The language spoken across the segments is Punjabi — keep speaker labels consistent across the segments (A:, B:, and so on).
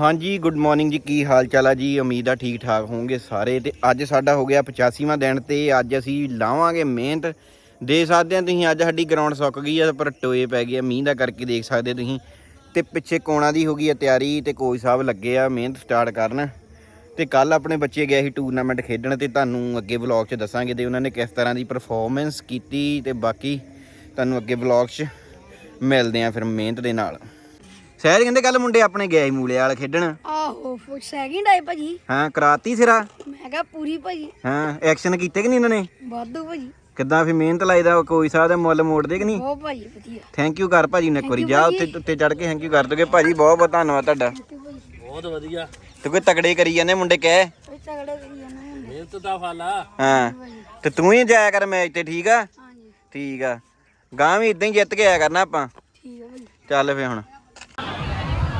A: ਹਾਂਜੀ ਗੁੱਡ ਮਾਰਨਿੰਗ ਜੀ, ਕੀ ਹਾਲ ਚਾਲ ਆ ਜੀ? ਉਮੀਦ ਆ ਠੀਕ ਠਾਕ ਹੋਵੋਗੇ ਸਾਰੇ। ਤੇ ਅੱਜ ਸਾਡਾ ਹੋ ਗਿਆ 85ਵਾਂ ਦਿਨ ਤੇ ਅੱਜ ਅਸੀਂ ਲਾਵਾਂਗੇ ਮਿਹਨਤ। ਦੇ ਸਕਦੇ ਆ ਤੁਸੀਂ, ਅੱਜ ਸਾਡੀ ਗਰਾਊਂਡ ਸੁੱਕ ਗਈ ਆ, ਪਰ ਟੋਏ ਪੈ ਗਏ ਆ, ਮੀਂਹ ਦਾ ਕਰਕੇ ਦੇਖ ਸਕਦੇ ਤੁਸੀਂ। ਤੇ ਪਿੱਛੇ ਕੋਣਾ ਦੀ ਹੋ ਗਈ ਆ ਤਿਆਰੀ ਤੇ ਕੋਚ ਸਾਹਿਬ ਲੱਗੇ ਆ ਮਿਹਨਤ ਸਟਾਰਟ ਕਰਨ। ਤੇ ਕੱਲ ਆਪਣੇ ਬੱਚੇ ਗਏ ਸੀ ਟੂਰਨਾਮੈਂਟ ਖੇਡਣ ਤੇ ਤੁਹਾਨੂੰ ਅੱਗੇ ਵਲੌਗ 'ਚ ਦੱਸਾਂਗੇ ਤੇ ਉਹਨਾਂ ਨੇ ਕਿਸ ਤਰ੍ਹਾਂ ਦੀ ਪਰਫਾਰਮੈਂਸ ਕੀਤੀ ਤੇ ਬਾਕੀ ਤੁਹਾਨੂੰ ਅੱਗੇ ਵਲੌਗ 'ਚ ਮਿਲਦੇ ਆ ਫਿਰ ਮਿਹਨਤ ਦੇ ਨਾਲ। ਸਹਿਜ ਕਹਿੰਦੇ ਕੱਲ ਮੁੰਡੇ ਆਪਣੇ ਗਏ ਸੀ ਮੂਲੇ ਵਾਲ ਖੇਡਣ।
B: ਆਹੋ ਸੈਕਿੰਡ ਆਏ ਭਾਜੀ।
A: ਹਾਂ ਕਰਾਤੀ ਸਿਰਾ?
B: ਮੈਂ ਕਿਹਾ ਪੂਰੀ ਭਾਜੀ।
A: ਹਾਂ ਐਕਸ਼ਨ ਕੀਤੇ ਕਿ ਨਹੀਂ ਇਹਨਾਂ ਨੇ?
B: ਵਾਧੂ ਭਾਜੀ।
A: ਕਿੱਦਾਂ ਫਿਰ ਮਿਹਨਤ ਲਾਈਦਾ ਕੋਈ ਸਾਹਿਬ ਦੇ ਮੁੱਲ ਮੋੜਦੇ ਕਿ ਨਹੀਂ?
B: ਬਹੁਤ ਭਾਜੀ ਵਧੀਆ।
A: ਥੈਂਕ ਯੂ ਕਰ ਭਾਜੀ ਨੇ ਇੱਕ ਵਾਰੀ ਜਾ। ਉੱਤੇ ਉੱਤੇ ਚੜ ਕੇ ਥੈਂਕ ਯੂ ਕਰ ਦੋਗੇ ਭਾਜੀ ਬਹੁਤ ਬਹੁਤ ਧੰਨਵਾਦ ਤੁਹਾਡਾ।
C: ਬਹੁਤ ਵਧੀਆ।
A: ਤੇ ਕੋਈ ਤਗੜੇ ਕਰੀ ਜਾਂਦੇ ਮੁੰਡੇ ਕਹਿ?
B: ਕੋਈ ਤਗੜੇ ਕਰੀ ਜਾਣਾ ਹੁੰਦਾ
C: ਮਿਹਨਤ ਦਾ ਫਲ ਆ।
A: ਹਾਂ ਤੇ ਤੂੰ ਹੀ ਜਾਇਆ ਕਰ ਮੈਚ ਤੇ ਠੀਕ ਆ?
B: ਹਾਂਜੀ।
A: ਠੀਕ ਆ। ਗਾਂ ਵੀ ਇਦਾਂ ਹੀ ਜਿੱਤ ਕੇ ਆਇਆ ਕਰਨਾ ਆਪਾਂ।
B: ਠੀਕ ਹੈ ਭਾਜੀ।
A: ਚੱਲ ਫੇ ਹੁਣ।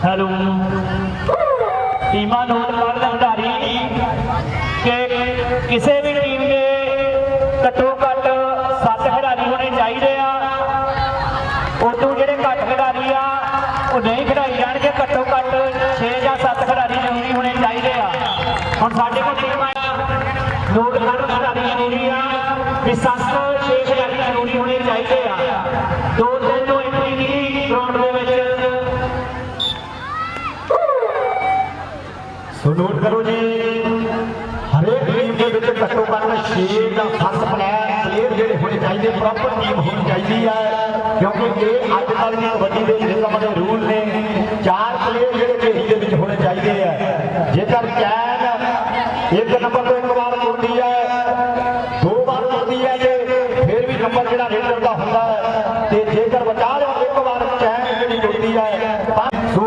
D: ਹੈਲੋ। ਟੀਮਾਂ ਨੋਟ ਕਰ ਲੈ ਕਿ ਕਿਸੇ ਵੀ ਟੀਮ ਦੇ ਘੱਟੋ ਘੱਟ 7 ਖਿਡਾਰੀ ਹੋਣੇ ਚਾਹੀਦੇ ਆ। ਉਦੋਂ ਜਿਹੜੇ ਘੱਟ ਖਿਡਾਰੀ ਆ, ਉਹ ਨਹੀਂ ਖਿਡਾਈ ਜਾਣਗੇ, ਘੱਟੋ ਘੱਟ 6 ਜਾਂ 7 ਖਿਡਾਰੀ ਜ਼ਰੂਰੀ ਹੋਣੇ ਚਾਹੀਦੇ ਆ। ਹੁਣ ਸਾਡੇ ਕੋਲ ਟੀਮਾਂ ਨੋਟ ਕਰ ਖਿਡਾਰੀ ਜ਼ਰੂਰੀ ਆ, ਵੀ 7 6 ਖਿਡਾਰੀ ਜ਼ਰੂਰੀ ਹੋਣੇ ਚਾਹੀਦੇ ਆ ਦੋ ਤਿੰਨ ਤੋਂ ਐਂਟਰੀ ਨਹੀਂ ਗਰਾਊਂਡ ਦੇ ਵਿੱਚ
E: ਸੋ ਨੋਟ ਕਰੋ ਜੀ, ਹਰੇਕ ਟੀਮ ਦੇ ਵਿੱਚ ਘੱਟੋ ਘੱਟ 6 ਜਾਂ 7 ਪਲੇਅਰ ਪਲੇਅਰ ਜਿਹੜੇ ਹੋਣੇ ਚਾਹੀਦੇ ਪ੍ਰੋਪਰ ਟੀਮ ਹੋਣੀ ਚਾਹੀਦੀ ਹੈ, ਕਿਉਂਕਿ ਇਹ ਅੱਜ ਕੱਲ੍ਹ ਦੀ ਕਬੱਡੀ ਦੇ ਨਿਯਮ ਦੇ ਰੂਲ ਨੇ ਚਾਰ ਪਲੇਅਰ ਜਿਹੜੇ ਢੇਰੀ ਦੇ ਵਿੱਚ ਹੋਣੇ ਚਾਹੀਦੇ ਆ ਜੇਕਰ ਚੈਨ ਇੱਕ ਨੰਬਰ ਤੋਂ ਇੱਕ ਵਾਰ ਤੁਰਦੀ ਹੈ ਦੋ ਵਾਰ ਤੁਰਦੀ ਹੈ ਤੇ ਫਿਰ ਵੀ ਨੰਬਰ ਜਿਹੜਾ ਰੇਡਰ ਦਾ ਹੁੰਦਾ ਹੈ ਤੇ ਜੇਕਰ ਬਚਾ ਲਿਆ ਇੱਕ ਵਾਰ ਚੈਨ ਜਿਹੜੀ ਤੁਰਦੀ ਹੈ ਤਾਂ- ਸੋ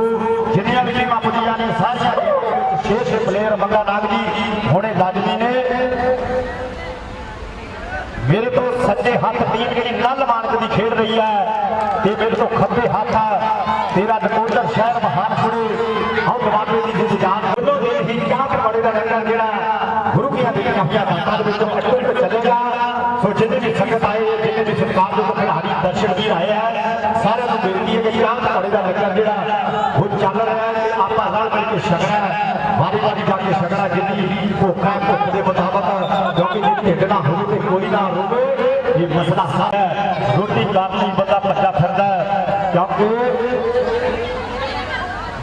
E: ਜਿੰਨੀਆਂ ਵੀ ਟੀਮਾਂ ਪੁੱਜੀਆਂ ਨੇ ਸਾਰੀਆਂ ਟੀਮਾਂ ਦੇ ਵਿੱਚ ਛੇ ਛੇ ਪਲੇਅਰ ਮੰਗਾ ਨਾਗ ਜੀ ਹੁਣੇ ਲਾਜ਼ਮੀ ਨੇ ਮੇਰੇ ਤੋਂ ਸੱਜੇ ਹੱਥ ਟੀਮ ਜਿਹੜੀ ਨਲ ਮਾਨਕ ਦੀ ਖੇਡ ਰਹੀ ਹੈ ਤੇ ਮੇਰੇ ਤੋਂ ਖੱਬੇ ਹੱਥ ਤੇਰਾ ਨਕੋਦਰ ਸ਼ਹਿਰ ਮਹਾਨਪੁਰੇ। ਹਉ ਦਵਾਬੇ ਦੀ ਜਿੱਦ ਜਾਨ ਵੱਲੋਂ ਦੇ ਹੀ ਚਾਹ ਬੜੇ ਦਾ ਲੰਗਰ ਜਿਹੜਾ ਗੁਰੂ ਕੀਆਂ ਦੇ ਕਾਫੀਆਂ ਦਾਤਾਂ ਦੇ ਵਿੱਚੋਂ ਅਟੁੱਟ ਚੱਲੇਗਾ। ਸੋ ਜਿੰਨੇ ਵੀ ਸੰਗਤ ਆਏ, ਜਿੰਨੇ ਵੀ ਸਰਕਾਰ ਦੇ ਖਿਡਾਰੀ ਦਰਸ਼ਕ ਵੀਰ ਆਏ ਆ, ਸਾਰਿਆਂ ਨੂੰ ਬੇਨਤੀ ਹੈ ਕਿ ਚਾਹ ਬੜੇ ਦਾ ਲੰਗਰ ਜਿਹੜਾ ਉਹ ਚੱਲ ਰਿਹਾ ਹੈ। ਆਪਾਂ ਰਲ ਮਿਲ ਕੇ ਛਕਣਾ ਹੈ। ਵਾਰੀ ਵਾਰੀ ਜਾ ਕੇ ਛਕਣਾ ਜਿੰਨੀ ਭੁੱਖ ਭੁੱਖ ਦੇ ਮੁਤਾਬਕ ਕਿਉਂਕਿ ਜੇ ਢਿੱਡ ਨਾ ਹੋਵੇ ਤੇ ਕੋਈ ਨਾ ਰੋਵੇ ਇਹ ਮਸਲਾ ਸਾਰਾ ਹੈ ਬੰਦਾ ਭੱਜਾ ਫਿਰਦਾ ਹੈ। ਕਿਉਂਕਿ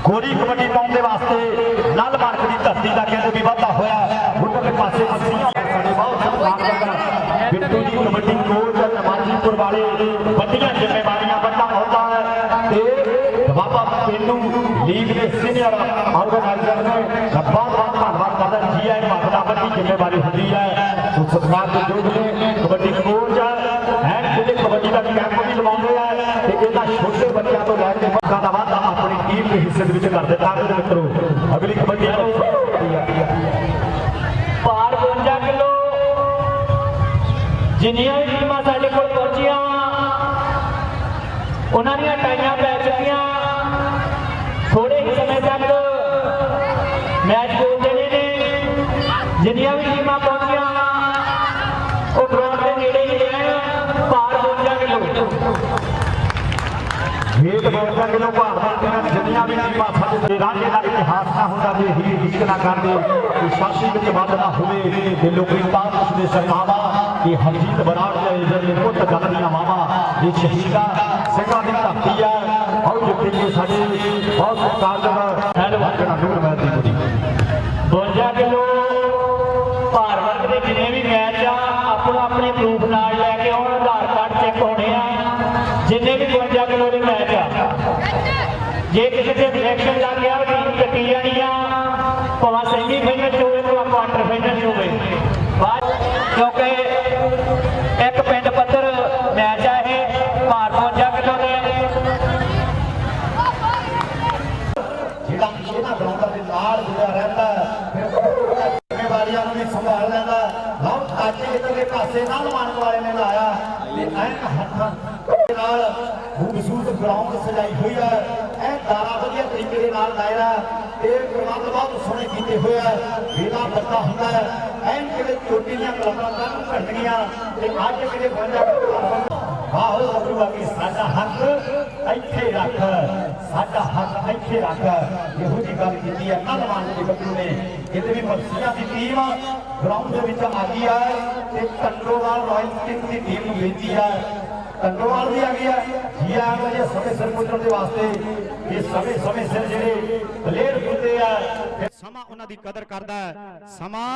E: ਗੋਰੀ ਕਬੱਡੀ ਪਾਉਣ ਦੇ ਵਾਸਤੇ ਨਲ ਮਾਰਕ ਦੀ ਧਰਤੀ ਦਾ ਕਹਿੰਦੇ ਵੀ ਵਾਧਾ ਹੋਇਆ ਉਧਰਲੇ ਪਾਸੇ ਸਾਡੇ ਬਹੁਤ ਸਤਿਕਾਰ ਕਰਦਾ ਬਿੱਟੂ ਜੀ ਕਬੱਡੀ ਕੋਚ ਨਮਾਜੀਪੁਰ ਵਾਲੇ ਵੱਡੀਆਂ ਜ਼ਿੰਮੇਵਾਰੀਆਂ ਵੱਡਾ ਹੁੰਦਾ ਹੈ। ਤੇ ਬਾਬਾ ਪਿੰਨੂ ਲੀਗ ਦੇ ਸੀਨੀਅਰ ਆਰਗੇਨਾਈਜ਼ਰ ਨੇ ਰੱਬਾ ਦਾ ਧੰਨਵਾਦ ਕਰਦਾ ਜੀ ਆਈ ਮਾਤਾ ਵੱਡੀ ਜ਼ਿੰਮੇਵਾਰੀ ਹੁੰਦੀ ਹੈ। ਸੋ ਸਤਿਕਾਰ ਦੇ ਯੋਗ ਨੇ ਕਬੱਡੀ ਕੋਚ ਕਬੱਡੀ ਦਾ ਕੈਂਪ ਵੀ ਲਵਾਉਂਦੇ ਆ ਤੇ ਇਹਨਾਂ ਛੋਟੇ ਬੱਚਿਆਂ ਤੋਂ ਲੈ ਕੇ ਵੱਡਾ ਦਾ ਵਾਧਾ ਆਪਣੀ ਟੀਮ ਦੇ ਹਿੱਸੇ ਦੇ ਵਿੱਚ ਕਰਦੇ ਤਾਂ ਮੇਰੇ ਮਿੱਤਰੋ ਅਗਲੀ ਕਬੱਡੀ ਨੂੰ
D: ਭਾਰ 52 ਕਿਲੋ। ਜਿੰਨੀਆਂ ਵੀ ਟੀਮਾਂ ਸਾਡੇ ਕੋਲ ਪਹੁੰਚੀਆਂ, ਉਹਨਾਂ ਦੀਆਂ ਟਾਈਆਂ ਪੈ ਚੁੱਕੀਆਂ। ਥੋੜੇ ਹੀ ਸਮੇਂ ਤੱਕ ਮੈਚ ਹੋ ਜਾਣੇ ਨੇ। ਜਿੰਨੀਆਂ ਵੀ ਟੀਮਾਂ ਪਹੁੰਚੀਆਂ, ਉਹ ਗਰਾਊਂਡ ਦੇ ਨੇੜੇ ਹੀ ਰਹਿਣ ਭਾਰ 52 ਕਿਲੋ
E: ਵੇਟ ਬੋਲਦਾ ਕਿਲੋ ਭਾਰਤ ਦੀਆਂ ਜਿੰਨੀਆਂ ਵੀ ਸਾਡੇ ਦੇ ਰਾਜੇ ਦਾ ਇਤਿਹਾਸ ਨਾ ਹੁੰਦਾ ਜੇ ਹੀ ਇਸ਼ਕ ਨਾ ਕਰਦੇ ਕਿ ਸ਼ਾਸੀ ਵਿੱਚ ਵੱਧ ਨਾ ਹੋਵੇ ਤੇ ਲੋਕੀ ਉਸ ਦੇ ਸਰਮਾਵਾ ਕਿ ਹਰਜੀਤ ਬਰਾੜ ਦੇ ਜਿਹੜੇ ਪੁੱਤ ਗੱਲ ਦੀਆਂ ਮਾਵਾ ਇਹ ਸ਼ਹੀਦਾਂ ਸਿੰਘਾਂ ਦੀ ਧਰਤੀ ਆ ਔਰ ਜਿੱਥੇ ਕਿ ਸਾਡੇ ਬਹੁਤ ਸਤਿਕਾਰਯੋਗ ਐਡ ਵਾਜਣਾ ਨੂਰ ਜਿਹੜਾ ਕਿ ਇਹਨਾਂ ਗਰਾਊਂਡਾਂ ਨਾਲ ਜੁੜਿਆ ਰਹਿੰਦਾ ਫਿਰ ਜ਼ਿੰਮੇਵਾਰੀਆਂ ਨੂੰ ਵੀ ਸੰਭਾਲ ਲੈਂਦਾ ਲਓ ਤਾਜੀ ਇਧਰਲੇ ਪਾਸੇ ਨਾਲ ਮਾਰਨ ਵਾਲੇ ਨੇ ਲਾਇਆ। ਤੇ ਐਨ ਹੱਥਾਂ ਨਾਲ ਖੂਬਸੂਰਤ ਗਰਾਊਂਡ ਸਜਾਈ ਹੋਈ ਹੈ। ਇਹ ਦਾਰਾ ਵਧੀਆ ਤਰੀਕੇ ਦੇ ਨਾਲ ਲਾਇਆ ਤੇ ਪ੍ਰਬੰਧ ਬਹੁਤ ਸੋਹਣੇ ਕੀਤੇ ਹੋਏ ਆ। ਵੇਲਾ ਬੱਤਾ ਹੁੰਦਾ ਹੈ। ਐਨ ਕਿਤੇ ਚੋਟੀ ਦੀਆਂ ਕਲਮਾਂ ਕੱਢ ਘੜਨੀਆਂ ਤੇ ਅੱਜ ਕਿਤੇ ਬੰਦਾ ਆਹੋ ਗੱਭਰੂ ਆ ਸਾਡਾ ਹੱਕ ਇੱਥੇ ਰੱਖ, ਸਾਡਾ ਹੱਕ ਇੱਥੇ ਰੱਖ। ਇਹੋ ਜੀ ਗੱਲ ਕੀਤੀ ਹੈ ਕੱਲਵਾਨ ਦੇ ਗੱਭਰੂ ਨੇ। ਇਹਦੇ ਵੀ ਮਰਸੀਆਂ ਦੀ ਟੀਮ ਗਰਾਊਂਡ ਦੇ ਵਿੱਚ ਆ ਗਈ ਹੈ ਤੇ ਕੰਟਰੋਵਾਲ ਰਾਇਲ ਕਿੰਗ ਦੀ ਟੀਮ ਨੂੰ ਬੇਨਤੀ ਹੈ। ਕੰਟਰੋਵਾਲ ਵੀ ਆ ਗਈ ਜੀ ਆਇਆਂ ਨੂੰ ਸਮੇਂ ਸਿਰ ਪੁੱਜਣ ਦੇ ਵਾਸਤੇ ਇਹ ਸਮੇਂ ਸਮੇਂ ਸਿਰ ਜਿਹੜੇ ਪਲੇਅਰ ਹੁੰਦੇ ਆ ਸਮਾਂ ਉਹਨਾਂ ਦੀ ਕਦਰ ਕਰਦਾ ਹੈ। ਸਮਾਂ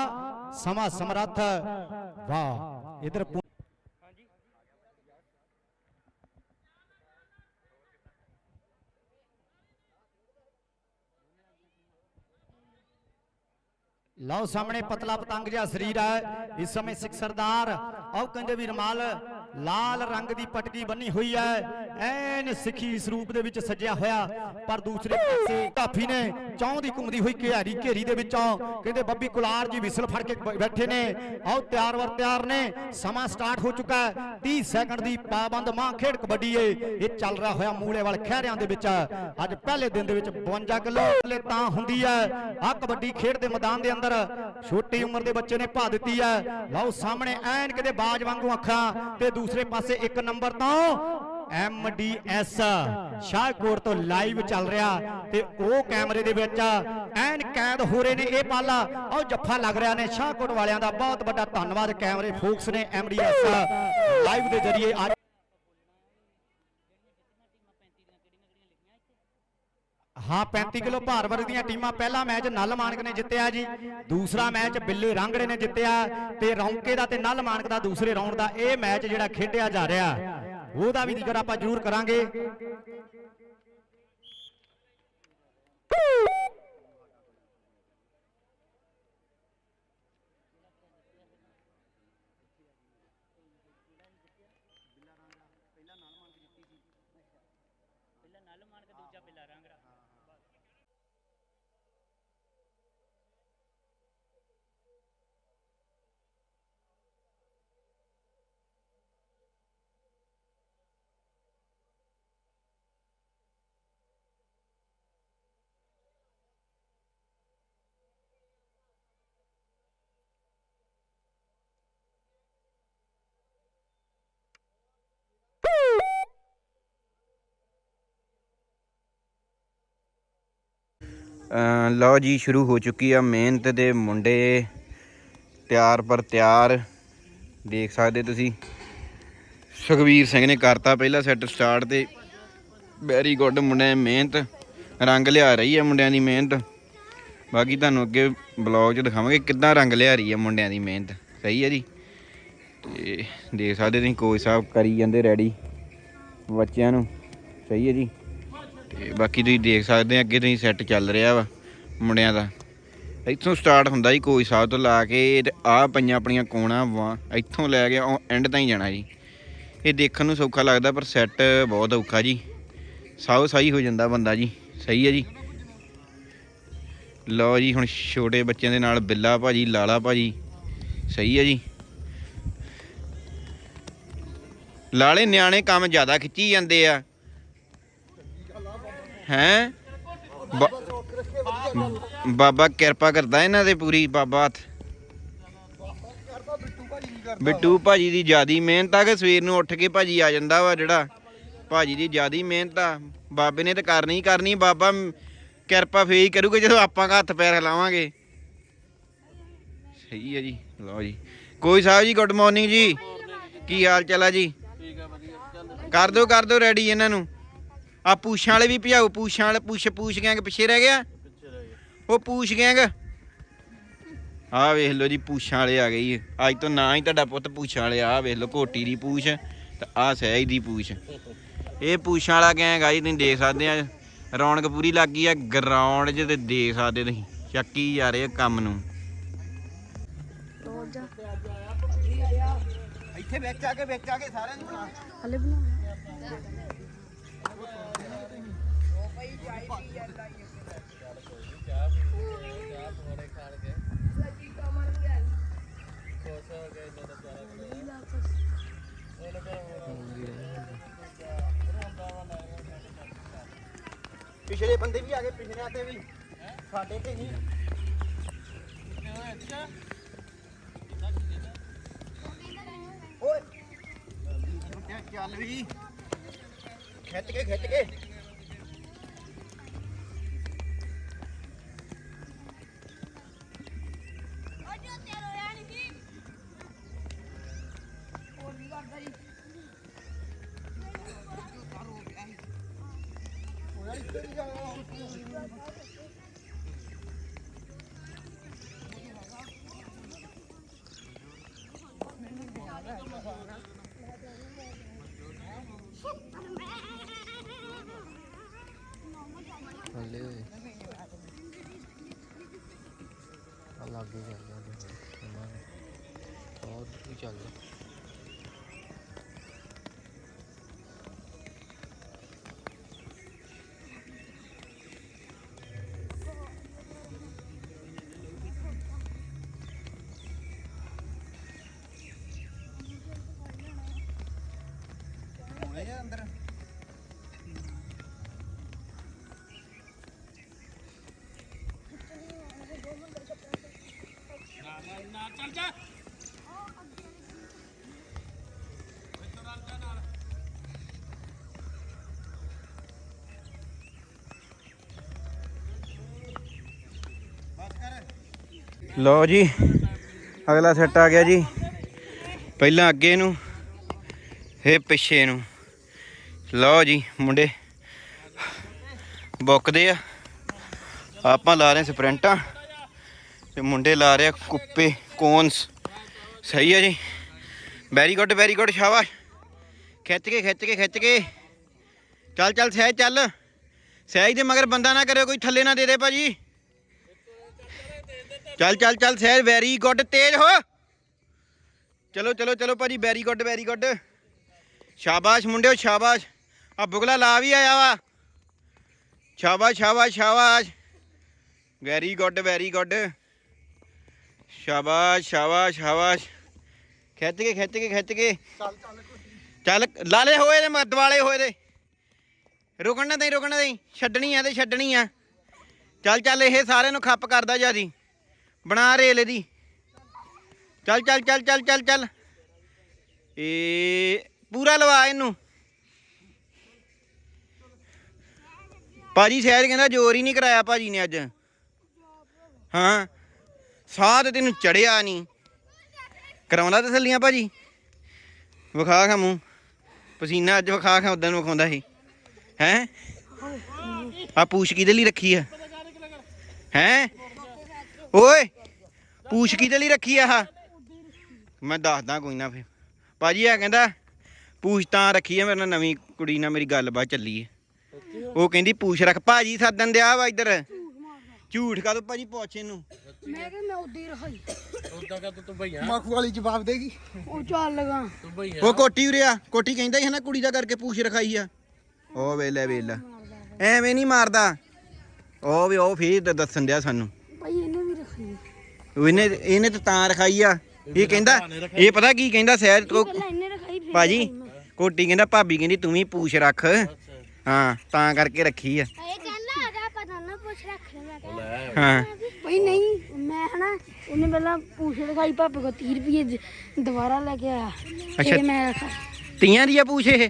E: ਸਮਾਂ ਸਮਰੱਥ। ਵਾਹ, ਇਧਰ ਲਓ ਸਾਹਮਣੇ ਪਤਲਾ ਪਤੰਗ ਜਿਹਾ ਸਰੀਰ ਹੈ। ਇਸ ਸਮੇਂ ਸਿੱਖ ਸਰਦਾਰ, ਆਓ ਕਹਿੰਦੇ ਵੀ ਰਮਾਲ ਲਾਲ ਰੰਗ ਦੀ ਪਟਕੀ ਬੰਨੀ ਹੋਈ ਹੈ। ਐਨ ਸਿੱਖੀ ਸਰੂਪ ਦੇ ਵਿੱਚ ਸਜਿਆ ਹੋਇਆ। ਪਰ ਦੂਸਰੇ ਪਾਸੇ ਕਾਫੀ ਨੇ। ਚੌਂ ਦੀ ਘੁੰਮਦੀ ਹੋਈ ਘਿਆਰੀ ਘੇਰੀ ਦੇ ਵਿੱਚੋਂ ਕਹਿੰਦੇ ਬੱਬੀ ਕੁਲਾਰ ਜੀ ਵਿਸਲ ਫੜ ਕੇ ਬੈਠੇ ਨੇ। ਆਓ ਤਿਆਰ ਵਰ ਤਿਆਰ ਨੇ। ਸਮਾਂ ਸਟਾਰਟ ਹੋ ਚੁੱਕਾ ਹੈ। 30 ਸੈਕਿੰਡ ਦੀ ਪਾਬੰਦ ਮਾਂ ਖੇਡ ਕਬੱਡੀ ਏ। ਇਹ ਚੱਲ ਰਿਹਾ ਹੋਇਆ ਮੂਲੇਵਾਲ ਖਹਿਰਿਆਂ ਦੇ ਵਿੱਚ। ਅੱਜ ਪਹਿਲੇ ਦਿਨ ਦੇ ਵਿੱਚ 52 ਕਿਲੋ ਤਾਂ ਹੁੰਦੀ ਹੈ। ਆ ਕਬੱਡੀ ਖੇਡ ਦੇ ਮੈਦਾਨ ਦੇ ਅੰਦਰ ਛੋਟੀ ਉਮਰ ਦੇ ਬੱਚੇ ਨੇ ਭਾ ਦਿੱਤੀ ਹੈ ਲਓ ਸਾਹਮਣੇ ਐਨ ਕਿਤੇ ਬਾਜ ਵਾਂਗੂ ਅੱਖਾਂ ਤੇ ਦੂਸਰੇ ਪਾਸੇ ਇੱਕ ਨੰਬਰ ਤੋਂ ਐਮਡੀਐਸ ਸ਼ਾਹਕੋਟ ਤੋਂ ਲਾਈਵ ਚੱਲ ਰਿਹਾ ਤੇ ਉਹ ਕੈਮਰੇ ਦੇ ਵਿੱਚ ਐਨ ਕੈਦ ਹੋ ਰਹੇ ਨੇ ਇਹ ਪਲ। ਉਹ ਜੱਫਾ ਲੱਗ ਰਿਹਾ ਨੇ। ਸ਼ਾਹਕੋਟ ਵਾਲਿਆਂ ਦਾ ਬਹੁਤ ਵੱਡਾ ਧੰਨਵਾਦ। ਕੈਮਰੇ ਫੋਕਸ ਨੇ ਐਮਡੀਐਸ ਲਾਈਵ ਦੇ ਜ਼ਰੀਏ ਹਾਂ 35 ਕਿਲੋ ਭਾਰ ਵਰਗ ਦੀਆਂ ਟੀਮਾਂ ਪਹਿਲਾ ਮੈਚ ਨਲ ਮਾਨਕ ਨੇ ਜਿੱਤਿਆ ਜੀ। ਦੂਸਰਾ ਮੈਚ ਬਿੱਲੇ ਰਾਂਗੜੇ ਨੇ ਜਿੱਤਿਆ ਤੇ ਰੌਂਕੇ ਦਾ ਤੇ ਨਲ ਮਾਨਕ ਦਾ ਦੂਸਰੇ ਰਾਉਂਡ ਦਾ ਇਹ ਮੈਚ ਜਿਹੜਾ ਖੇਡਿਆ ਜਾ ਰਿਹਾ। ਉਹਦਾ ਵੀ ਜ਼ਿਕਰ ਆਪਾਂ ਜ਼ਰੂਰ ਕਰਾਂਗੇ।
A: ਲਓ ਜੀ, ਸ਼ੁਰੂ ਹੋ ਚੁੱਕੀ ਆ ਮਿਹਨਤ ਦੇ ਮੁੰਡੇ। ਤਿਆਰ ਪਰ ਤਿਆਰ। ਦੇਖ ਸਕਦੇ ਤੁਸੀਂ। ਸੁਖਵੀਰ ਸਿੰਘ ਨੇ ਕਰਤਾ ਪਹਿਲਾ ਸੈੱਟ ਸਟਾਰਟ ਤੇ। ਵੈਰੀ ਗੁੱਡ ਮੁੰਡਿਆਂ ਦੀ ਮਿਹਨਤ। ਰੰਗ ਲਿਆ ਰਹੀ ਹੈ ਮੁੰਡਿਆਂ ਦੀ ਮਿਹਨਤ। ਬਾਕੀ ਤੁਹਾਨੂੰ ਅੱਗੇ ਬਲੌਗ 'ਚ ਦਿਖਾਵਾਂਗੇ ਕਿੱਦਾਂ ਰੰਗ ਲਿਆ ਰਹੀ ਹੈ ਮੁੰਡਿਆਂ ਦੀ ਮਿਹਨਤ। ਸਹੀ ਹੈ ਜੀ। ਤੇ ਦੇਖ ਸਕਦੇ ਤੁਸੀਂ, ਕੋਚ ਸਾਹਿਬ ਕਰੀ ਜਾਂਦੇ ਰੈਡੀ ਬੱਚਿਆਂ ਨੂੰ। ਸਹੀ ਹੈ ਜੀ। ਤੇ ਬਾਕੀ ਤੁਸੀਂ ਦੇਖ ਸਕਦੇ ਆ, ਅੱਗੇ ਤੁਸੀਂ ਸੈੱਟ ਚੱਲ ਰਿਹਾ ਵਾ ਮੁੰਡਿਆਂ ਦਾ। ਇੱਥੋਂ ਸਟਾਰਟ ਹੁੰਦਾ ਜੀ ਕੋਈ ਸਾਹਿਬ ਤੋਂ ਲਾ ਕੇ ਤੇ ਆਹ ਪਈਆਂ ਆਪਣੀਆਂ ਕੋਣਾ ਵਾ, ਇੱਥੋਂ ਲੈ ਕੇ ਐਂਡ ਤਾਈਂ ਜਾਣਾ ਜੀ। ਇਹ ਦੇਖਣ ਨੂੰ ਸੌਖਾ ਲੱਗਦਾ, ਪਰ ਸੈੱਟ ਬਹੁਤ ਔਖਾ ਜੀ। ਸਾਉ ਸਹੀ ਹੋ ਜਾਂਦਾ ਬੰਦਾ ਜੀ, ਸਹੀ ਹੈ ਜੀ। ਲਓ ਜੀ, ਹੁਣ ਛੋਟੇ ਬੱਚਿਆਂ ਦੇ ਨਾਲ ਬਿੱਲਾ ਭਾਜੀ, ਲਾਲਾ ਭਾਜੀ, ਸਹੀ ਹੈ ਜੀ। ਲਾਲੇ ਨਿਆਣੇ ਕੰਮ ਜ਼ਿਆਦਾ ਖਿੱਚੀ ਜਾਂਦੇ ਆ। ਹੈਂ? ਬਾਬਾ ਕਿਰਪਾ ਕਰਦਾ ਇਹਨਾਂ ਦੇ ਪੂਰੀ ਬਾਬਾ ਹੱਥ। ਬਿੱਟੂ ਭਾਜੀ ਦੀ ਜਿਆਦੀ ਮਿਹਨਤ ਆ ਕਿ ਸਵੇਰ ਨੂੰ ਉੱਠ ਕੇ ਭਾਜੀ ਆ ਜਾਂਦਾ ਵਾ ਜਿਹੜਾ। ਭਾਜੀ ਦੀ ਜਿਆਦੀ ਮਿਹਨਤ ਆ। ਬਾਬੇ ਨੇ ਤਾਂ ਕਰਨੀ ਹੀ ਕਰਨੀ ਬਾਬਾ ਕਿਰਪਾ ਫੇਰ ਹੀ ਕਰੂਗਾ ਜਦੋਂ ਆਪਾਂ ਹੱਥ ਪੈਰ ਹਿਲਾਵਾਂਗੇ। ਸਹੀ ਹੈ ਜੀ ਲਓ ਜੀ। ਕੋਈ ਸਾਹਿਬ ਜੀ ਗੁੱਡ ਮਾਰਨਿੰਗ ਜੀ। ਕੀ ਹਾਲ ਚਾਲ ਆ ਜੀ? ਕਰ ਦਿਓ ਕਰ ਦਿਓ ਰੈਡੀ ਇਹਨਾਂ ਨੂੰ। ਆ ਪੂਛਾਂ ਵਾਲੇ ਵੀ ਭਜਾਓ ਪੂਛਾਂ ਵਾਲੇ ਪੂਛ ਪੂਛ ਗੈਂਗ ਪਿੱਛੇ ਰਹਿ ਗਿਆ? ਉਹ ਪੂਛ ਗੈਂਗ। ਆ ਵੇਖ ਲਓ ਜੀ ਪੂਛਾਂ ਵਾਲੇ ਆ ਗਈ ਅੱਜ ਤੋਂ ਨਾ ਹੀ ਤੁਹਾਡਾ ਪੁੱਤ ਪੂਛਾਂ ਵਾਲੇ ਆ ਵੇਖ ਲਓ ਕੋਟੀ ਦੀ ਪੂਛ ਤੇ ਆ ਸਹਿਜ ਦੀ ਪੂਛ। ਇਹ ਪੂਛਾਂ ਵਾਲਾ ਗੈਂਗ ਆ ਜੀ ਤੁਸੀਂ ਦੇਖ ਸਕਦੇ ਆ। ਰੌਣਕ ਪੂਰੀ ਲੱਗ ਗਈ ਆ ਗਰਾਊਂਡ 'ਚ ਤੇ ਦੇਖ ਸਕਦੇ ਤੁਸੀਂ। ਚੱਕੀ ਜਾ ਰਹੇ ਆ ਕੰਮ ਨੂੰ। ਇੱਥੇ ਵਿੱਚ ਆ ਕੇ ਵਿੱਚ ਆ ਕੇ ਸਾਰਿਆਂ ਨੂੰ ਬਣਾ।
B: ਹਲੇ ਬਣਾ
A: ਪਿਛਲੇ ਬੰਦੇ ਵੀ ਆ ਗਏ ਪਿਛਲੇ ਤੇ ਵੀ। ਸਾਡੇ ਤੇ ਨਹੀਂ। ਓਏ। ਚੱਲ ਵੀ। ਖਿੱਚ ਕੇ ਖਿੱਚ ਕੇ।
C: ਹੱਲੇ ਹੋਏ ਆ ਲਾਗੇ ਚੱਲ ਜਾਂਦੇ ਉਹਨਾਂ ਨੇ ਬਹੁਤ ਵੀ ਚੱਲ
A: ਅੰਦਰ। ਲਓ ਜੀ, ਅਗਲਾ ਸੈੱਟ ਆ ਗਿਆ ਜੀ। ਪਹਿਲਾਂ ਅੱਗੇ ਨੂੰ ਇਹ ਪਿੱਛੇ ਨੂੰ। ਲਓ ਜੀ ਮੁੰਡੇ। ਬੁੱਕਦੇ ਆ। ਆਪਾਂ ਲਾ ਰਹੇ ਸਪ੍ਰਿੰਟਾਂ। ਤੇ ਮੁੰਡੇ ਲਾ ਰਹੇ ਆ ਕੁੱਪੇ, ਕੋਨਸ। ਸਹੀ ਹੈ ਜੀ। ਵੈਰੀ ਗੁੱਡ ਵੈਰੀ ਗੁੱਡ ਸ਼ਾਬਾਸ਼। ਖਿੱਚ ਕੇ ਖਿੱਚ ਕੇ ਖਿੱਚ ਕੇ। ਚੱਲ ਚੱਲ, ਸਹਿਜ ਚੱਲ। ਸਹਿਜ ਦੇ ਮਗਰ ਬੰਦਾ ਨਾ ਕਰਿਓ, ਕੋਈ ਥੱਲੇ ਨਾ ਦੇ ਦੇ ਭਾਜੀ। ਚੱਲ ਚੱਲ ਚੱਲ, ਸਹਿਜ ਵੈਰੀ ਗੁੱਡ ਤੇਜ਼ ਹੋ। ਚਲੋ ਚਲੋ ਚਲੋ ਭਾਜੀ ਵੈਰੀ ਗੁੱਡ ਵੈਰੀ ਗੁੱਡ ਸ਼ਾਬਾਸ਼ ਮੁੰਡਿਓ, ਸ਼ਾਬਾਸ਼। ਆ ਬੁਗਲਾ ਲਾ ਵੀ ਆਇਆ ਵਾ। ਸ਼ਾਬਾਸ਼ ਸ਼ਾਬਾਸ਼ ਸ਼ਾਬਾਸ਼। ਵੈਰੀ ਗੁੱਡ ਵੈਰੀ ਗੁੱਡ ਸ਼ਾਬਾਸ਼ ਸ਼ਾਬਾਸ਼ ਸ਼ਾਬਾਸ਼। ਖਿੱਚ ਕੇ ਖਿੱਚ ਕੇ ਖਿੱਚ ਕੇ। ਚੱਲ ਲਾਲੇ ਹੋਏ ਨੇ ਮਰਦ ਵਾਲੇ ਹੋਏ ਦੇ ਰੁਕਣ ਨਾ ਨਹੀਂ ਰੁਕਣ ਨਹੀਂ ਛੱਡਣੀ ਆ ਤੇ ਛੱਡਣੀ ਆ। ਚੱਲ ਚੱਲ, ਇਹ ਸਾਰਿਆਂ ਨੂੰ ਖੱਪ ਕਰਦਾ ਜਿਆਦੀ ਬਣਾ ਰੇਲ ਇਹਦੀ। ਚੱਲ ਚੱਲ ਚੱਲ ਚੱਲ ਚੱਲ ਚੱਲ। ਇਹ ਪੂਰਾ ਲਵਾ ਇਹਨੂੰ। ਭਾਜੀ ਸ਼ਾਇਦ ਕਹਿੰਦਾ ਜ਼ੋਰ ਹੀ ਨਹੀਂ ਕਰਾਇਆ ਭਾਜੀ ਨੇ ਅੱਜ। ਹਾਂ। ਸਾਹ ਤੇ ਤੈਨੂੰ ਚੜਿਆ ਨਹੀਂ ਕਰਾਉਂਦਾ ਤਸੱਲੀਆਂ ਭਾਜੀ? ਵਿਖਾ ਖਾ ਮੂੰਹ ਪਸੀਨਾ ਅੱਜ ਵਿਖਾ ਖਾ ਉਦੋਂ ਵਿਖਾਉਂਦਾ ਸੀ ਹੈ? ਆ ਪੂਛ ਕਿਹਦੇ ਲਈ ਰੱਖੀ ਆ? ਹੈ? ਓਏ! ਪੂਛ ਕਿਹਦੇ ਲਈ ਰੱਖੀ ਆ ਆਹ? ਮੈਂ ਦੱਸਦਾ ਕੋਈ ਨਾ ਫਿਰ। ਭਾਜੀ ਆ ਕਹਿੰਦਾ, ਪੂਛ ਤਾਂ ਰੱਖੀ ਆ, ਮੇਰੇ ਨਾਲ ਨਵੀਂ ਕੁੜੀ ਨਾਲ ਮੇਰੀ ਗੱਲਬਾਤ ਚੱਲੀ ਹੈ ਉਹ ਕਹਿੰਦੀ ਪੂਛ ਰੱਖ ਭਾਜੀ ਸੱਦਣ ਦਿਆ ਵਾ ਇੱਧਰ। ਝੂਠ ਕਾ ਤੂੰ ਭਾਜੀ ਪੁੱਛ ਇਹਨੂੰ।
B: ਮੈਂ ਕਿ ਮੈਂ ਉਦੋਂ ਹੀ ਰਹਾਈ।
F: ਮਖੂ ਵਾਲੀ ਜਵਾਬ ਦੇਗੀ।
B: ਉਹ ਚੱਲ ਲਗਾ
A: ਉਹ ਕੋਟੀ ਉਰਿਆ ਕੋਟੀ ਕਹਿੰਦਾ ਹੀ ਹੈ ਨਾ ਕੁੜੀ ਦਾ ਕਰਕੇ ਪੂਛ ਰਖਾਈ ਆ। ਉਹ ਵੇਲੇ ਵੇਲਾ। ਐਵੇਂ ਨਹੀਂ ਮਾਰਦਾ। ਉਹ ਵੀ ਉਹ ਫੇਰ ਦੱਸਣ ਦਿਆ ਸਾਨੂੰ।
B: ਭਾਈ ਇਹਨੇ ਵੀ ਰਖਾਈ
A: ਉਹ ਇਹਨੇ ਇਹਨੇ ਤਾਂ ਤਾਂ ਰਖਾਈ ਆ। ਇਹ ਕਹਿੰਦਾ ਇਹ ਪਤਾ ਕੀ ਕਹਿੰਦਾ ਸਹਿਜ ਤੋਂ ਭਾਜੀ ਕੋਟੀ ਕਹਿੰਦਾ ਭਾਬੀ ਕਹਿੰਦੀ ਤੂੰ ਵੀ ਪੂਛ ਰੱਖ। ਹਾਂ ਤਾਂ ਕਰਕੇ ਰੱਖੀ ਆ।
B: ਇਹ ਕਹਿੰਦਾ ਆਦਾ ਪਤਾ ਨਾ ਪੁੱਛ ਰੱਖ ਲੈ। ਮੈਂ ਕਿਹਾ
A: ਹਾਂ।
B: ਭਾਈ ਨਹੀਂ ਮੈਂ ਹਨਾ ਉਹਨੇ ਪਹਿਲਾਂ ਪੂਛ ਰਖਾਈ ਭਾਪੇ ਕੋ 30 ਰੁਪਏ ਦ- ਦੁਬਾਰਾ ਲੈ ਕੇ ਆਇਆ।
A: ਅੱਛਾ।
B: ਇਹ ਮੈਂ ਰਖਾ।
A: ਤੀਆਂ ਦੀ ਆ ਪੂਛ ਇਹ?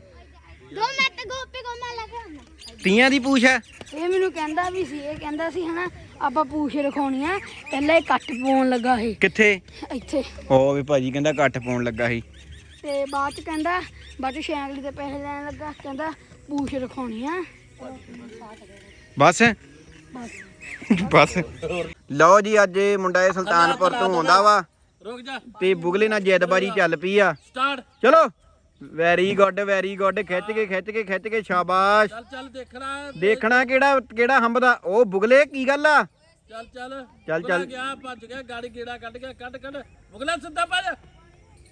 B: ਦੋ ਮਿੰਟ ਗੋਪੇ ਕੋ ਮੈਂ ਲੈ ਕੇ ਆਉਂਦਾ।
A: ਤੀਆਂ ਦੀ ਪੂਛ ਆ?
B: ਇਹ ਮੈਨੂੰ ਕਹਿੰਦਾ ਵੀ ਸੀ ਇਹ ਕਹਿੰਦਾ ਸੀ ਹਨਾ ਆਪਾਂ ਪੂਛ ਰਖਾਉਣੀ ਆ ਪਹਿਲਾਂ ਇਹ ਕੱਟ ਪਾਉਣ ਲੱਗਾ ਸੀ।
A: ਕਿੱਥੇ?
B: ਇੱਥੇ।
A: ਉਹ ਵੀ ਭਾਜੀ ਕਹਿੰਦਾ ਘੱਟ ਪਾਉਣ ਲੱਗਾ ਸੀ।
B: ਤੇ ਬਾਅਦ ਚ ਕਹਿੰਦਾ ਬਾਅਦ ਚ ਸ਼ੈਂਗਲੀ ਦੇ ਪੈਸੇ ਲੈਣ ਲੱਗਾ ਕਹਿੰਦਾ ਪੂਛ ਰਖਾਉਣੀ ਆ।
A: ਬਸ।
B: ਬਸ।
A: ਬਸ। ਲਓ ਜੀ ਅੱਜ ਇਹ ਮੁੰਡਾ ਇਹ ਸੁਲਤਾਨਪੁਰ ਤੋਂ ਆਉਂਦਾ ਵਾ।
D: ਰੁਕ ਜਾ।
A: ਤੇ ਬੁਗਲੇ ਨਾਲ ਜੈਦਬਾਜੀ ਚੱਲ ਪਈ ਆ।
D: ਸਟਾਰਟ
A: ਚਲੋ। ਵੈਰੀ ਗੁੱਡ ਵੈਰੀ ਗੁੱਡ ਖਿੱਚ ਕੇ ਖਿੱਚ ਕੇ ਖਿੱਚ ਕੇ ਸ਼ਾਬਾਸ਼।
D: ਚੱਲ ਚੱਲ ਦੇਖਣਾ।
A: ਦੇਖਣਾ ਕਿਹੜਾ ਕਿਹੜਾ ਹੰਬਦਾ। ਉਹ ਬੁਗਲੇ ਕੀ ਗੱਲ ਆ?
D: ਚੱਲ ਚੱਲ।
A: ਚੱਲ, ਚੱਲ।
D: ਗਿਆ ਭੱਜ ਗਿਆ ਗਾੜੀ ਕੀੜਾ ਕੱਢ ਗਿਆ। ਕੱਢ ਕੱਢ। ਬੁਗਲਾ ਸਿੱਧਾ ਭੱਜ।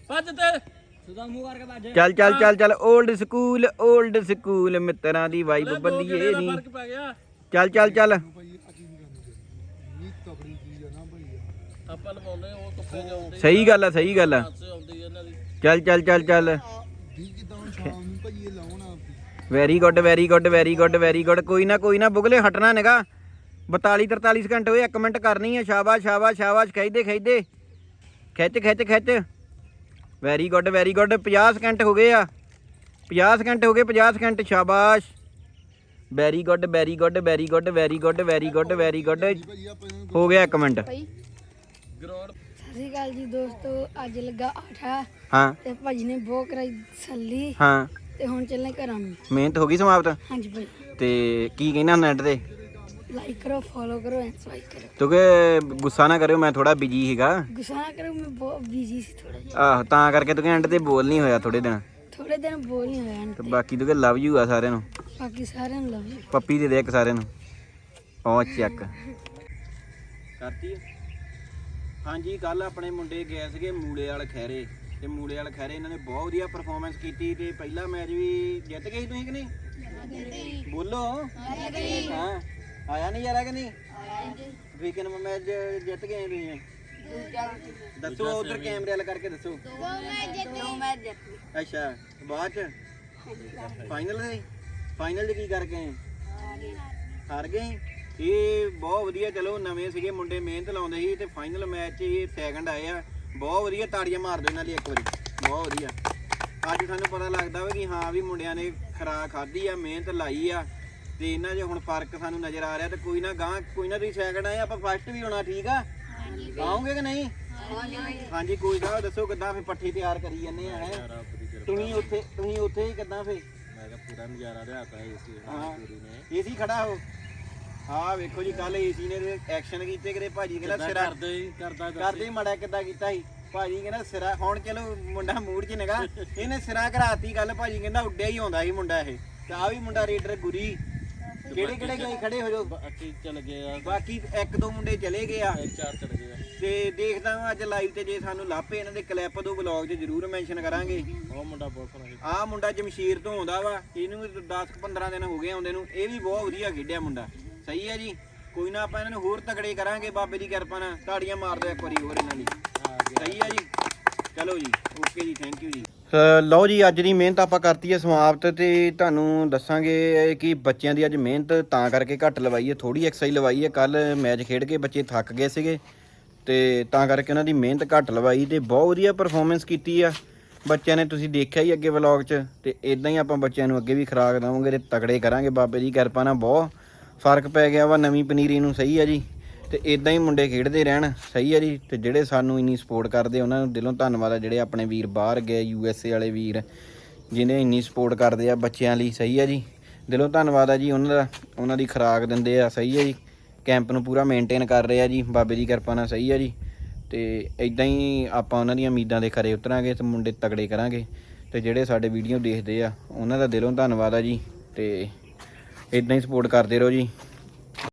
D: ਭੱਜ ਤੇ।
A: ਚੱਲ ਚੱਲ ਚੱਲ ਚੱਲ 올ਡ ਸਕੂਲ 올ਡ ਸਕੂਲ ਮਿੱਤਰਾਂ ਦੀ ਵਾਈਬ ਬੱਲੀਏ ਨਹੀਂ।
D: ਫ਼ਰਕ ਪੈ ਗਿਆ।
A: ਚੱਲ ਚੱਲ ਚੱਲ।
D: ਆਪਾਂ ਉਹ
A: ਸਹੀ ਗੱਲ ਆ ਸਹੀ ਗੱਲ ਆ। ਚੱਲ ਚੱਲ ਚੱਲ ਚੱਲ।
F: ਵੀ ਜਿੱਦਾਂ ਹੁਣ ਸ਼ਾਮ ਨੂੰ ਭਾਈ ਇਹ ਲਾਉਣਾ
A: very good very good very good very good ਕੋਈ ਨਾ ਕੋਈ ਨਾ ਬੁਗਲੇ ਹਟਣਾ ਨੇਗਾ। 42 43 ਸਕਿੰਟ ਹੋਏ 1 ਮਿੰਟ ਕਰਨੀ ਹੈ ਸ਼ਾਬਾਸ਼ ਸ਼ਾਬਾਸ਼ ਸ਼ਾਬਾਸ਼। ਖਿੱਚਦੇ ਖਿੱਚਦੇ ਖਿੱਚ ਖਿੱਚ ਖਿੱਚ। Very good very good 50 second ਹੋ ਗਏ ਆ। 50 ਸਕਿੰਟ ਹੋ ਗਏ 50 ਸਕਿੰਟ ਸ਼ਾਬਾਸ਼। Very good very good very good very good very good very good ਹੋ ਗਿਆ 1 ਮਿੰਟ।
B: ਸ਼੍ਰੀ ਅਕਾਲ ਜੀ ਦੋਸਤੋ ਅੱਜ ਲੱਗਾ ਆਠਾ
A: ਹਾਂ।
B: ਤੇ ਭਾਜੀ ਨੇ ਬਹੁਤ ਕਰਾਈ ਸੱਲੀ
A: ਹਾਂ।
B: ਤੇ ਹੁਣ ਚੱਲੇ ਘਰਾਂ ਨੂੰ।
A: ਮਿਹਨਤ ਹੋ ਗਈ ਸਮਾਪਤ?
B: ਹਾਂਜੀ ਭਾਈ।
A: ਤੇ ਕੀ ਕਹਿਣਾ ਨੈਟ ਤੇ?
B: ਲਾਈਕ ਕਰੋ ਫੋਲੋ ਕਰੋ ਐਂਡ ਸਬਸਕ੍ਰਾਈਬ ਕਰੋ।
A: ਕਿਉਂਕਿ ਗੁੱਸਾ ਨਾ ਕਰਿਓ ਮੈਂ ਥੋੜਾ ਬਿਜ਼ੀ ਸੀਗਾ।
B: ਗੁੱਸਾ ਨਾ ਕਰੋ ਮੈਂ ਬਹੁਤ ਬਿਜ਼ੀ ਸੀ ਥੋੜਾ ਜਿਹਾ।
A: ਆਹ ਤਾਂ ਕਰਕੇ ਤੂੰ ਐਂਡ ਤੇ ਬੋਲ ਨਹੀਂ ਹੋਇਆ ਥੋੜੇ ਦਿਨ।
B: ਥੋੜੇ ਦਿਨ ਬੋਲ ਨਹੀਂ ਹੋਇਆ
A: ਤੇ ਬਾਕੀ ਤੂੰ ਲਵ ਯੂ ਆ ਸਾਰਿਆਂ ਨੂੰ?
B: ਬਾਕੀ ਸਾਰਿਆਂ ਨੂੰ ਲਵ ਯੂ
A: ਪੱਪੀ ਦੇ ਦੇ ਇੱਕ ਸਾਰਿਆਂ ਨੂੰ। ਉਹ ਚੱਕ। ਕਰਤੀ? ਹਾਂਜੀ ਕੱਲ ਆਪਣੇ ਮੁੰਡੇ ਗਏ ਸੀਗੇ ਮੂਲੇ ਵਾਲ ਖੈਰੇ ਤੇ ਮੂਲੇ ਵਾਲ ਖੈਰੇ ਇਹਨਾਂ ਨੇ ਬਹੁਤ ਵਧੀਆ ਪਰਫਾਰਮੈਂਸ ਕੀਤੀ ਤੇ ਪਹਿਲਾ ਮੈਚ ਵੀ ਜਿੱਤ ਗਏ ਸੀ ਤੁਸੀਂ ਕਿ ਨਹੀਂ? ਬੋਲੋ। ਹਾਂ? ਆਇਆ ਨਹੀਂ ਯਾਰਾ ਕਿ ਨਹੀਂ? ਵੀਕਨ ਮੈਚ ਜਿੱਤ ਗਏ ਤੁਸੀਂ ਦੱਸੋ ਉਧਰ ਕੈਮਰੇ ਵਾਲ ਕਰਕੇ ਦੱਸੋ। ਅੱਛਾ ਬਾਅਦ ਚ? ਫਾਈਨਲ ਦੇ ਫਾਈਨਲ 'ਚ ਕੀ ਕਰ ਗਏ? ਹਾਰ ਗਏ? ਇਹ ਬਹੁਤ ਵਧੀਆ ਚਲੋ ਨਵੇਂ ਸੀਗੇ ਮੁੰਡੇ ਮਿਹਨਤ ਲਾਉਂਦੇ ਸੀ ਤੇ ਫਾਈਨਲ ਮੈਚ 'ਚ ਇਹ ਸੈਕੰਡ ਆਏ ਆ। ਬਹੁਤ ਵਧੀਆ ਤਾੜੀਆਂ ਮਾਰ ਦਿਓ ਇਹਨਾਂ ਲਈ ਇੱਕ ਵਾਰੀ। ਬਹੁਤ ਵਧੀਆ। ਅੱਜ ਸਾਨੂੰ ਪਤਾ ਲੱਗਦਾ ਵਾ ਕਿ ਹਾਂ ਵੀ ਮੁੰਡਿਆਂ ਨੇ ਖਰਾਕ ਖਾਧੀ ਆ ਮਿਹਨਤ ਲਾਈ ਆ। ਤੇ ਇਹਨਾਂ 'ਚ ਹੁਣ ਫ਼ਰਕ ਸਾਨੂੰ ਨਜ਼ਰ ਆ ਰਿਹਾ ਤੇ ਕੋਈ ਨਾ ਗਾਂ ਕੋਈ ਨਾ ਤੁਸੀਂ ਸੈਕੰਡ ਆਏ ਆਪਾਂ ਫਸਟ ਵੀ ਹੋਣਾ ਠੀਕ ਆ? ਆਉਂਗੇ ਕਿ ਨਹੀਂ? ਹਾਂਜੀ। ਕੋਈ ਨਾ ਦੱਸੋ ਕਿੱਦਾਂ ਫੇ ਪੱਠੀ ਤਿਆਰ ਕਰੀ ਜਾਂਦੇ ਆ ਹੈ? ਤੁਸੀਂ ਉੱਥੇ ਤੁਸੀਂ ਉੱਥੇ ਹੀ ਕਿੱਦਾਂ ਫੇ
C: ਮੈਂ ਕਿਹਾ ਪੂਰਾ ਨਜ਼ਾਰਾ ਲਿਆਤਾ ਏਸੀ
A: ਹਾਂ।
C: ਪੂਰੀ ਨੇ।
A: ਏਸੀ ਖੜਾ ਹੋ। ਹਾਂ ਵੇਖੋ ਜੀ ਕੱਲ ਏਸੀ ਨੇ ਐਕਸ਼ਨ ਕੀਤੇ ਕਿਤੇ ਭਾਜੀ ਕਹਿੰਦਾ ਸਿਰਾ
C: ਕਰਦਾ ਕਰਦਾ
A: ਮੜਾ ਕਿੱਦਾਂ ਕੀਤਾ ਸੀ? ਭਾਜੀ ਕਹਿੰਦਾ ਸਿਰਾ ਹੁਣ ਚਲੋ ਮੁੰਡਾ ਮੂਡ 'ਚ ਨਗਾ ਇਹਨੇ ਸਿਰਾ ਘਰਾਤੀ ਗੱਲ ਭਾਜੀ ਕਹਿੰਦਾ ਉੱਡਿਆ ਹੀ ਆਉਂਦਾ ਸੀ ਮੁੰਡਾ ਇਹ। ਤੇ ਆ ਵੀ ਮੁੰਡਾ ਰੇਡਰ ਗੁਰੀ। ਕਿਹੜੇ ਕਿਹੜੇ ਗਏ ਖੜੇ ਹੋ ਜੋ
C: ਬਾਕੀ ਚਲ ਗਏ ਆ।
A: ਬਾਕੀ ਇੱਕ ਦੋ ਮੁੰਡੇ ਚਲੇ ਗਏ ਆ।
C: ਚਾਰ ਚਲ ਗਏ ਆ।
A: ਤੇ ਦੇਖਦਾ ਹਾਂ ਅੱਜ ਲਾਈਵ ਤੇ ਜੇ ਸਾਨੂੰ ਲੱਭੇ ਇਹਨਾਂ ਦੇ ਕਲਿੱਪ ਦੋ ਵਲੌਗ 'ਚ ਜ਼ਰੂਰ ਮੈਂਸ਼ਨ ਕਰਾਂਗੇ।
C: ਉਹ ਮੁੰਡਾ ਬਹੁਤ ਸੋਹਣਾ
A: ਆਹ ਮੁੰਡਾ ਜਮਸ਼ੀਰ ਤੋਂ ਆਉਂਦਾ ਵਾ। ਇਹਨੂੰ 10 15 ਦਿਨ ਹੋ ਗਏ ਆਉਂਦੇ ਨੂੰ। ਇਹ ਵੀ ਬਹੁਤ ਵਧੀਆ ਖੇਡਿਆ ਮੁੰਡਾ। ਸਹੀ ਹੈ ਜੀ। ਕੋਈ ਨਾ ਆਪਾਂ ਇਹਨਾਂ ਨੂੰ ਹੋਰ ਤਗੜੇ ਕਰਾਂਗੇ ਬਾਬੇ ਦੀ ਕਿਰਪਾ ਨਾਲ। ਤਾੜੀਆਂ ਮਾਰ ਦਿਓ ਇੱਕ ਵਾਰੀ ਹੋਰ ਇਹਨਾਂ ਲਈ ਸਹੀ ਹੈ ਜੀ। ਚਲੋ ਜੀ। ਓਕੇ ਜੀ ਥੈਂਕ ਯੂ ਜੀ। ਲਓ ਜੀ, ਅੱਜ ਦੀ ਮਿਹਨਤ ਆਪਾਂ ਕਰਤੀ ਹੈ ਸਮਾਪਤ ਤੇ ਤੁਹਾਨੂੰ ਦੱਸਾਂਗੇ ਕਿ ਬੱਚਿਆਂ ਦੀ ਅੱਜ ਮਿਹਨਤ ਤਾਂ ਕਰਕੇ ਘੱਟ ਲਵਾਈ ਹੈ ਥੋੜੀ ਐਕਸਰਸਾਈਜ਼ ਲਵਾਈ ਹੈ। ਕੱਲ ਮੈਚ ਖੇਡ ਕੇ ਬੱਚੇ ਥੱਕ ਗਏ ਸੀਗੇ ਤੇ ਤਾਂ ਕਰਕੇ ਉਹਨਾਂ ਦੀ ਮਿਹਨਤ ਘੱਟ ਲਵਾਈ ਤੇ ਬਹੁਤ ਵਧੀਆ ਪਰਫਾਰਮੈਂਸ ਕੀਤੀ ਆ। ਬੱਚਿਆਂ ਨੇ ਤੁਸੀਂ ਦੇਖਿਆ ਹੀ ਅੱਗੇ ਵਲੌਗ 'ਚ ਤੇ ਇਦਾਂ ਹੀ ਆਪਾਂ ਬੱਚਿਆਂ ਨੂੰ ਅੱਗੇ ਵੀ ਖੁਰਾਕ ਦੇਵਾਂਗੇ ਤੇ ਤਕੜੇ ਕਰਾਂਗੇ। ਬਾਬੇ ਦੀ ਕਿਰਪਾ ਨਾਲ ਬਹੁਤ ਫ਼ਰਕ ਪੈ ਗਿਆ ਵਾ, ਨਵੀਂ ਪਨੀਰੀ ਨੂੰ ਸਹੀ ਆ ਜੀ। ਤੇ ਇਦਾਂ ਹੀ ਮੁੰਡੇ ਖੇਡਦੇ ਰਹਿਣ, ਸਹੀ ਆ ਜੀ, ਤੇ ਜਿਹੜੇ ਸਾਨੂੰ ਇੰਨੀ ਸਪੋਰਟ ਕਰਦੇ, ਉਹਨਾਂ ਨੂੰ ਦਿਲੋਂ ਧੰਨਵਾਦ ਆ, ਜਿਹੜੇ ਆਪਣੇ ਵੀਰ ਬਾਹਰ ਗਏ ਯੂ ਐਸ ਏ ਵਾਲੇ ਵੀਰ, ਜਿਨੇ ਇੰਨੀ ਸਪੋਰਟ ਕਰਦੇ ਆ ਬੱਚਿਆਂ ਲਈ, ਸਹੀ ਆ ਜੀ। ਦਿਲੋਂ ਧੰਨਵਾਦ ਆ ਜੀ, ਉਹਨਾਂ ਦਾ, ਉਹਨਾਂ ਦੀ ਖੁਰਾਕ ਦਿੰਦੇ ਆ, ਸਹੀ ਆ ਜੀ। ਕੈਂਪ ਨੂੰ ਪੂਰਾ ਮੇਨਟੇਨ ਕਰ ਰਹੇ ਆ ਜੀ, ਬਾਬੇ ਦੀ ਕਿਰਪਾ ਨਾਲ ਸਹੀ ਆ ਜੀ। ਤੇ ਇਦਾਂ ਹੀ ਆਪਾਂ ਉਹਨਾਂ ਦੀਆਂ ਉਮੀਦਾਂ ਦੇ ਖਰੇ ਉਤਰਾਂਗੇ ਤੇ ਮੁੰਡੇ ਤਗੜੇ ਕਰਾਂਗੇ। ਤੇ ਜਿਹੜੇ ਸਾਡੇ ਵੀਡੀਓ ਦੇਖਦੇ ਆ, ਉਹਨਾਂ ਦਾ ਦਿਲੋਂ ਧੰਨਵਾਦ ਆ ਜੀ, ਤੇ ਇਦਾਂ ਹੀ ਸਪੋਰਟ ਕਰਦੇ ਰਹੋ ਜੀ।